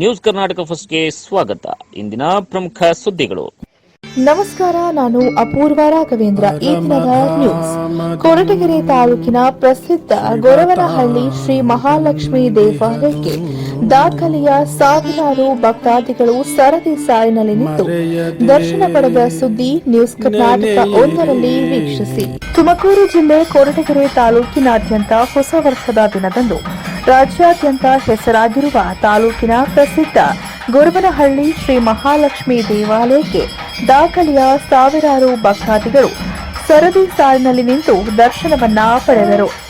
News Karnataka ಫಸ್ಟ್ಗೆ ಸ್ವಾಗತ. ಇಂದಿನ ಪ್ರಮುಖ ಸುದ್ದಿಗಳು. ನಮಸ್ಕಾರ, ನಾನು ಅಪೂರ್ವ ರಾಘವೇಂದ್ರ. ಈ ದಿನದ ನ್ಯೂಸ್. ಕೊರಟಗೆರೆ ತಾಲೂಕಿನ ಪ್ರಸಿದ್ಧ ಗೊರವನಹಳ್ಳಿ ಶ್ರೀ ಮಹಾಲಕ್ಷ್ಮಿ ದೇವಾಲಯಕ್ಕೆ ದಾಖಲೆಯ ಸಾವಿರಾರು ಭಕ್ತಾದಿಗಳು ಸರದಿ ಸಾಲಿನಲ್ಲಿ ನಿಂತು ದರ್ಶನ ಪಡೆದ ಸುದ್ದಿ ನ್ಯೂಸ್ ಕರ್ನಾಟಕ ಒಂದರಲ್ಲಿ ವೀಕ್ಷಿಸಿ. ತುಮಕೂರು ಜಿಲ್ಲೆ ಕೊರಟಗೆರೆ ತಾಲೂಕಿನಾದ್ಯಂತ ಹೊಸ ವರ್ಷದ ದಿನದಂದು ರಾಜ್ಯಾದ್ಯಂತ ಹೆಸರಾಗಿರುವ ತಾಲೂಕಿನ ಪ್ರಸಿದ್ಧ ಗೊರವನಹಳ್ಳಿ ಶ್ರೀ ಮಹಾಲಕ್ಷ್ಮಿ ದೇವಾಲಯಕ್ಕೆ ದಾಖಲೆಯ ಸಾವಿರಾರು ಭಕ್ತಾದಿಗಳು ಸರದಿ ಸಾಲಿನಲ್ಲಿ ನಿಂತು ದರ್ಶನವನ್ನ ಪಡೆದರು.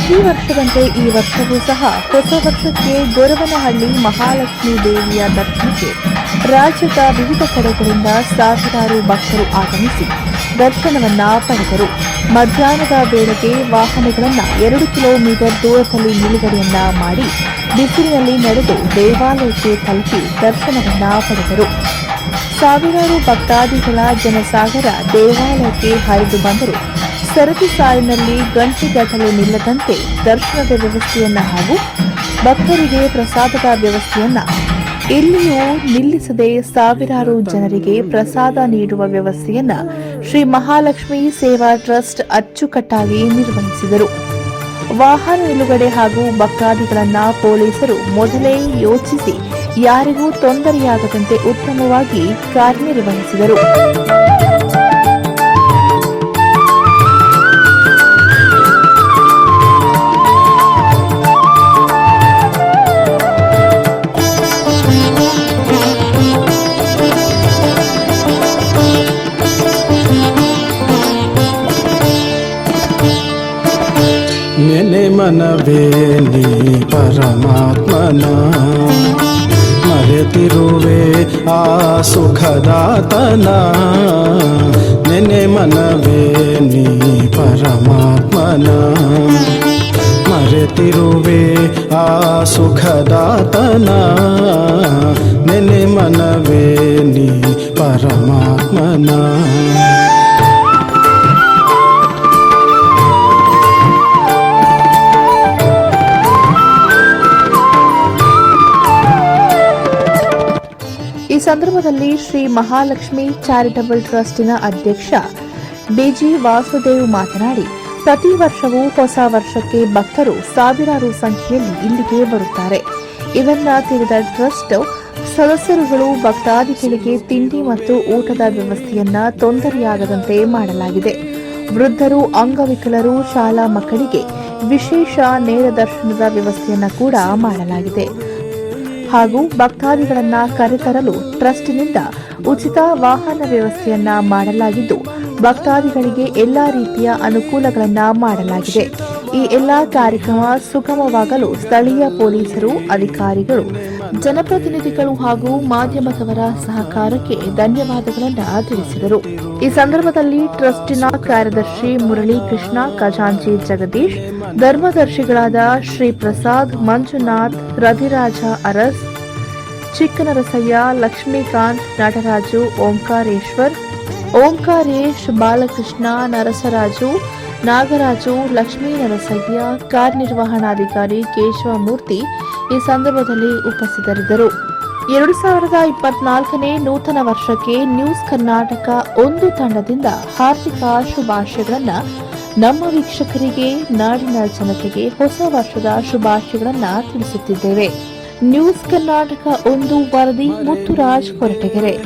ಪ್ರತಿ ವರ್ಷದಂತೆ ಈ ವರ್ಷವೂ ಸಹ ಹೊಸ ವರ್ಷಕ್ಕೆ ಗೊರವನಹಳ್ಳಿ ಮಹಾಲಕ್ಷ್ಮಿ ದೇವಿಯ ದರ್ಶನಕ್ಕೆ ರಾಜ್ಯದ ವಿವಿಧ ಕಡೆಗಳಿಂದ ಸಾವಿರಾರು ಭಕ್ತರು ಆಗಮಿಸಿ ದರ್ಶನವನ್ನ ಪಡೆದರು. ಮಧ್ಯಾಹ್ನದ ವೇಳೆಗೆ ವಾಹನಗಳನ್ನು ಎರಡು ಕಿಲೋಮೀಟರ್ ದೂರದಲ್ಲಿ ನಿಲುಗಡೆಯನ್ನ ಮಾಡಿ ಬಿಸಿಲಿನಲ್ಲಿ ನಡೆದು ದೇವಾಲಯಕ್ಕೆ ತಲುಪಿ ದರ್ಶನವನ್ನ ಪಡೆದರು. ಸಾವಿರಾರು ಭಕ್ತಾದಿಗಳ ಜನಸಾಗರ ದೇವಾಲಯಕ್ಕೆ ಹರಿದು ಬಂದರು. ಸರತಿ ಸಾಲಿನಲ್ಲಿ ಗಂಟೆಗಟ್ಟಲೆ ನಿಲ್ಲದಂತೆ ದರ್ಶನದ ವ್ಯವಸ್ಥೆಯನ್ನ ಹಾಗೂ ಭಕ್ತರಿಗೆ ಪ್ರಸಾದದ ವ್ಯವಸ್ಥೆಯನ್ನ ಎಲ್ಲಿಯೂ ನಿಲ್ಲಿಸದೆ ಸಾವಿರಾರು ಜನರಿಗೆ ಪ್ರಸಾದ ನೀಡುವ ವ್ಯವಸ್ಥೆಯನ್ನ ಶ್ರೀ ಮಹಾಲಕ್ಷ್ಮಿ ಸೇವಾ ಟ್ರಸ್ಟ್ ಅಚ್ಚುಕಟ್ಟಾಗಿ ನಿರ್ವಹಿಸಿದರು. ವಾಹನ ನಿಲುಗಡೆ ಹಾಗೂ ಭಕ್ತಾದಿಗಳನ್ನ ಪೊಲೀಸರು ಮೊದಲೇ ಯೋಚಿಸಿ ಯಾರಿಗೂ ತೊಂದರೆಯಾಗದಂತೆ ಉತ್ತಮವಾಗಿ ಕಾರ್ಯನಿರ್ವಹಿಸಿದರು. ನೆನೆ ಮನವೇ ನೀ ಪರಮಾತ್ಮನ ಮರೆತಿರುವೆ ಆ ಸುಖದಾತನ ನೆನೆ ಮನವೇ ನೀ ಪರಮಾತ್ಮನ ಮರೆತಿರುವೆ ಆ ಸುಖದಾತನ ನೆನೆ ಮನವೇ ನೀ ಪರಮಾತ್ಮನ ಸಂದರ್ಭದಲ್ಲಿ ಶ್ರೀ ಮಹಾಲಕ್ಷ್ಮಿ ಚಾರಿಟಬಲ್ ಟ್ರಸ್ಟಿನ ಅಧ್ಯಕ್ಷ ಬಿಜಿ ವಾಸುದೇವ್ ಮಾತನಾಡಿ, ಪ್ರತಿ ವರ್ಷವೂ ಹೊಸ ವರ್ಷಕ್ಕೆ ಭಕ್ತರು ಸಾವಿರಾರು ಸಂಖ್ಯೆಯಲ್ಲಿ ಇಲ್ಲಿಗೆ ಬರುತ್ತಾರೆ. ಇದನ್ನ ತಿಳಿದ ಟ್ರಸ್ಟ್, ಸದಸ್ಯರುಗಳು ಭಕ್ತಾದಿಗಳಿಗೆ ತಿಂಡಿ ಮತ್ತು ಊಟದ ವ್ಯವಸ್ಥೆಯನ್ನ ತೊಂದರೆಯಾಗದಂತೆ ಮಾಡಲಾಗಿದೆ. ವೃದ್ಧರು, ಅಂಗವಿಕಲರು, ಶಾಲಾ ಮಕ್ಕಳಿಗೆ ವಿಶೇಷ ನೇರ ದರ್ಶನದ ವ್ಯವಸ್ಥೆಯನ್ನು ಕೂಡ ಮಾಡಲಾಗಿದೆ. ಹಾಗೂ ಭಕ್ತಾದಿಗಳನ್ನ ಕರೆತರಲು ಟ್ರಸ್ಟ್ನಿಂದ ಉಚಿತ ವಾಹನ ವ್ಯವಸ್ಥೆಯನ್ನ ಮಾಡಲಾಗಿದ್ದು, ಭಕ್ತಾದಿಗಳಿಗೆ ಎಲ್ಲಾ ರೀತಿಯ ಅನುಕೂಲಗಳನ್ನು ಮಾಡಲಾಗಿದೆ. ಈ ಎಲ್ಲಾ ಕಾರ್ಯಕ್ರಮ ಸುಗಮವಾಗಲು ಸ್ಥಳೀಯ ಪೊಲೀಸರು, ಅಧಿಕಾರಿಗಳು, ಜನಪ್ರತಿನಿಧಿಗಳು ಹಾಗೂ ಮಾಧ್ಯಮದವರ ಸಹಕಾರಕ್ಕೆ ಧನ್ಯವಾದಗಳನ್ನು ತಿಳಿಸಿದರು. ಈ ಸಂದರ್ಭದಲ್ಲಿ ಟ್ರಸ್ಟಿನ ಕಾರ್ಯದರ್ಶಿ ಮುರಳಿ ಕೃಷ್ಣ ಖಜಾಂಚಿ ಜಗದೀಶ್ ಧರ್ಮದರ್ಶಿಗಳಾದ ಶ್ರೀ ಪ್ರಸಾದ್, ಮಂಜುನಾಥ್, ರವಿರಾಜ ಅರಸ್, ಚಿಕ್ಕನರಸಯ್ಯ, ಲಕ್ಷ್ಮೀಕಾಂತ್, ನಟರಾಜು, ಓಂಕಾರೇಶ್ವರ್, ಓಂಕಾರೇಶ್, ಬಾಲಕೃಷ್ಣ, ನರಸರಾಜು, ನಾಗರಾಜು ಲಕ್ಷ್ಮೀ ನರಸಯ್ಯ ಕಾರ್ಯನಿರ್ವಹಣಾಧಿಕಾರಿ ಕೇಶವಮೂರ್ತಿ ಈ ಸಂದರ್ಭದಲ್ಲಿ ಉಪಸ್ಥಿತರಿದ್ದರು. ಎರಡು ಸಾವಿರದ ಇಪ್ಪತ್ನಾಲ್ಕನೇ ನೂತನ ವರ್ಷಕ್ಕೆ ನ್ಯೂಸ್ ಕರ್ನಾಟಕ ಒಂದು ತಂಡದಿಂದ ಹಾರ್ದಿಕ ಶುಭಾಶಯಗಳನ್ನ ನಮ್ಮ ವೀಕ್ಷಕರಿಗೆ ನಾಡಿನ ಜನತೆಗೆ ಹೊಸ ವರ್ಷದ ಶುಭಾಶಯಗಳನ್ನ ತಿಳಿಸುತ್ತಿದ್ದೇವೆ. ನ್ಯೂಸ್ ಕರ್ನಾಟಕ ಒಂದು ವರದಿ ಮುತ್ತುರಾಜ್ ಕೊರಟಗೆರೆ